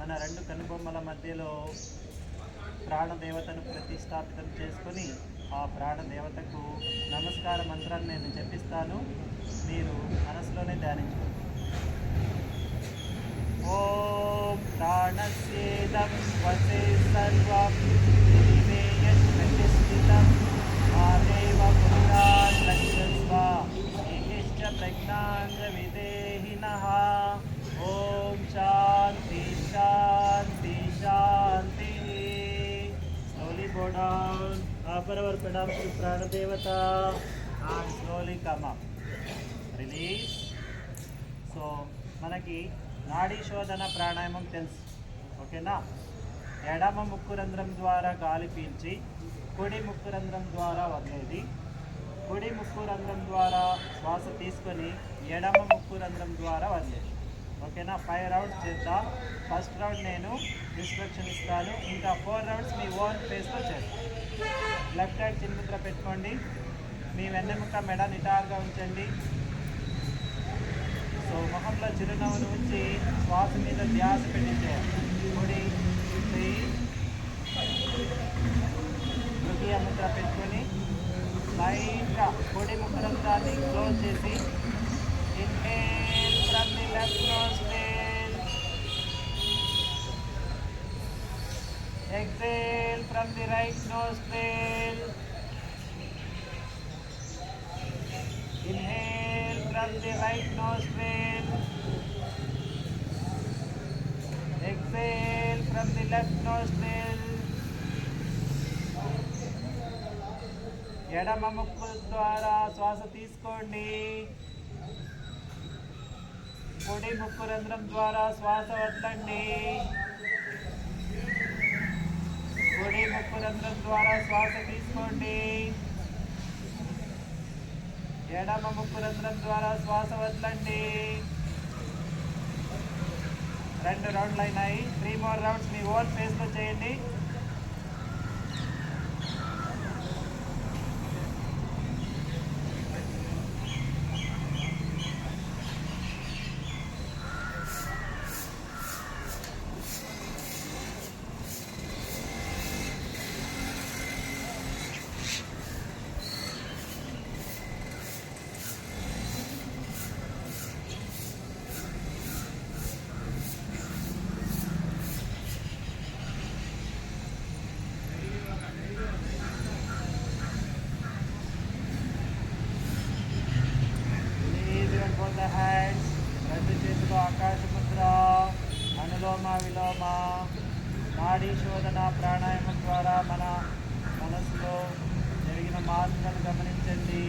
మన రెండు కనుబొమ్మల మధ్యలో ప్రాణదేవతను ప్రతిష్టాపితం చేసుకొని ఆ ప్రాణదేవతకు నమస్కార మంత్రాన్ని నేను చెప్పిస్తాను. మీరు మనసులోనే ధ్యానించండి. ఓ ప్రాణ వసే సర్వం. Offer our pranam to Pranadevata and so మనకి నాడీ శోధన ప్రాణాయామం తెలుసు. ఓకేనా? ఎడమ ముక్కు రంధ్రం ద్వారా గాలి పీల్చి కుడి ముక్కు రంధ్రం ద్వారా వదిలేది. కుడి ముక్కు రంధ్రం ద్వారా శ్వాస తీసుకొని ఎడమ ముక్కు రంధ్రం ద్వారా వదిలేది. ఓకేనా? ఫైవ్ రౌండ్స్ చేద్దాం. ఫస్ట్ రౌండ్ నేను ఇన్స్ట్రక్షన్ ఇస్తాను. ఇంకా ఫోర్ రౌండ్స్ మీ ఓన్ ఫేస్లో చేస్తాను లెఫ్ట్ హ్యాండ్ చిన్ముద్ర పెట్టుకోండి. మీ వెన్నెముక మెడ నిటారుగా ఉంచండి. సో ముఖంలో చిరునవ్వును ఉంచి శ్వాస మీద ధ్యాస పెట్టించేయాలి కుడి తృతీయ ముద్ర పెట్టుకొని లైట్గా పొడి ముద్రంతాన్ని క్లోజ్ చేసి Exhale from the right nostril. Inhale from the right nostril. Exhale from the left nostril. ఎడమ ముక్కు ద్వారా శ్వాస తీసుకోండి కుడి ముక్కు రంధ్రం ద్వారా శ్వాస వదలండి కుడి ముక్కు రంధ్రం ద్వారా శ్వాస తీసుకోండి. ఎడమ ముక్కు రంధ్రం ద్వారా శ్వాస వదలండి. రెండు రౌండ్లు అయినాయి త్రీ మోర్ రౌండ్స్ మీ ఓన్ ఫేస్లో చేయండి. రెండు చేతులు ఆకాశ ముద్ర అనులోమ విలోమ నాడీ శోధన ప్రాణాయామం ద్వారా మన మనసులో జరిగిన మార్పులను గమనించండి.